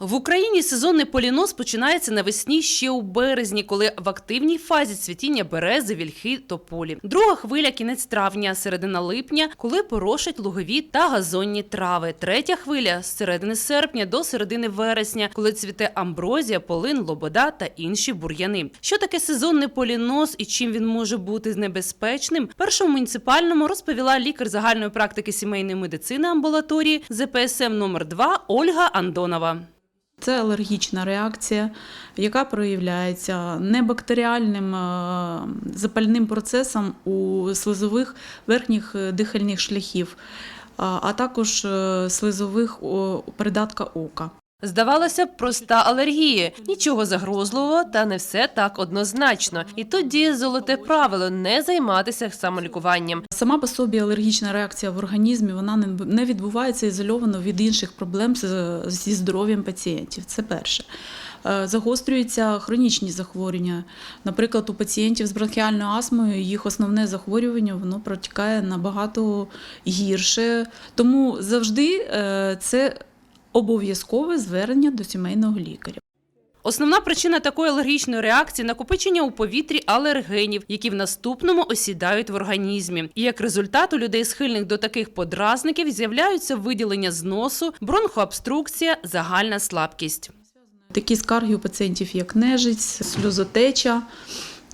В Україні сезонний полінос починається навесні ще у березні, коли в активній фазі цвітіння берези, вільхи, тополі. Друга хвиля кінець травня, середина липня, коли порошать лугові та газонні трави. Третя хвиля з середини серпня до середини вересня, коли цвіте амброзія, полин, лобода та інші бур'яни. Що таке сезонний полінос і чим він може бути небезпечним? Першому муніципальному розповіла лікар загальної практики сімейної медицини амбулаторії ЗПСМ номер 2 Ольга Андонова. Це алергічна реакція, яка проявляється небактеріальним е, запальним процесом у слизових верхніх е, дихальних шляхів, а також е, слизових придатка ока. Здавалося б, проста алергія, нічого загрозливого, та не все так однозначно. І тут діє золоте правило не займатися самолікуванням. Сама по собі алергічна реакція в організмі вона не- відбувається ізольовано від інших проблем зі здоров'ям пацієнтів. Це перше. Е, Загострюються хронічні захворювання. Наприклад, у пацієнтів з бронхіальною астмою їх основне захворювання воно протікає набагато гірше. Тому завжди е, це обов'язкове звернення до сімейного лікаря. Основна причина такої алергічної реакції накопичення у повітрі алергенів, які в наступному осідають в організмі. І як результат у людей, схильних до таких подразників, з'являються виділення з носу, бронхообструкція, загальна слабкість. Такі скарги у пацієнтів, як нежиць, сльозотеча,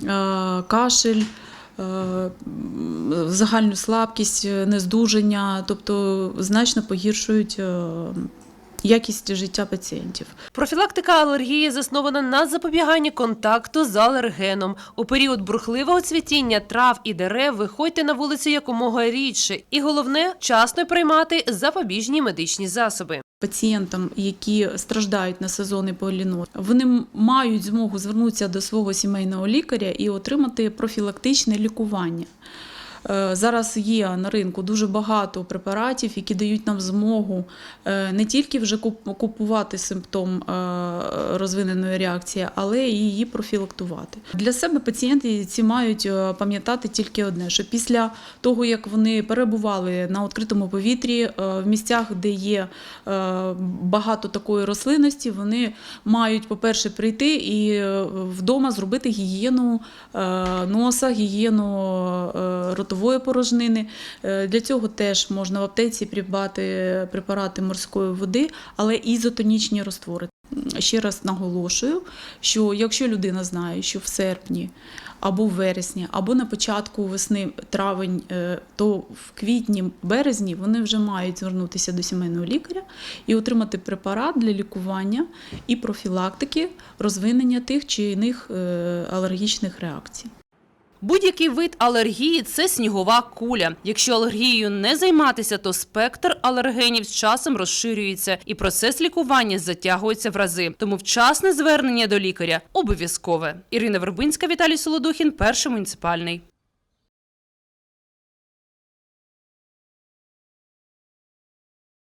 е, кашель, е, загальну слабкість, нездужання, тобто значно погіршують е, якість життя пацієнтів. Профілактика алергії заснована на запобіганні контакту з алергеном. У період бурхливого цвітіння трав і дерев виходьте на вулицю якомога рідше. І головне вчасно приймати запобіжні медичні засоби. Пацієнтам, які страждають на сезонний поліноз, вони мають змогу звернутися до свого сімейного лікаря і отримати профілактичне лікування. Е, Зараз є на ринку дуже багато препаратів, які дають нам змогу е, не тільки вже купувати симптом е, розвиненої реакції, але і її профілактувати. Для себе пацієнти ці мають пам'ятати тільки одне: що після того, як вони перебували на відкритому повітрі в місцях, де є багато такої рослинності, вони мають, по-перше, прийти і вдома зробити гігієну носа, гігієну е, ротової порожнини. Е, Для цього теж можна в аптеці придбати препарати морської води, але ізотонічні роствори. Ще раз наголошую, що якщо людина знає, що в серпні або в вересні, або на початку весни травень, е, то в квітні, березні вони вже мають звернутися до сімейного лікаря і отримати препарат для лікування і профілактики розвинення тих чи інших е, алергічних реакцій. Будь-який вид алергії це снігова куля. Якщо алергією не займатися, то спектр алергенів з часом розширюється і процес лікування затягується в рази. Тому вчасне звернення до лікаря обов'язкове. Ірина Вербинська, Віталій Солодухін, перший муніципальний.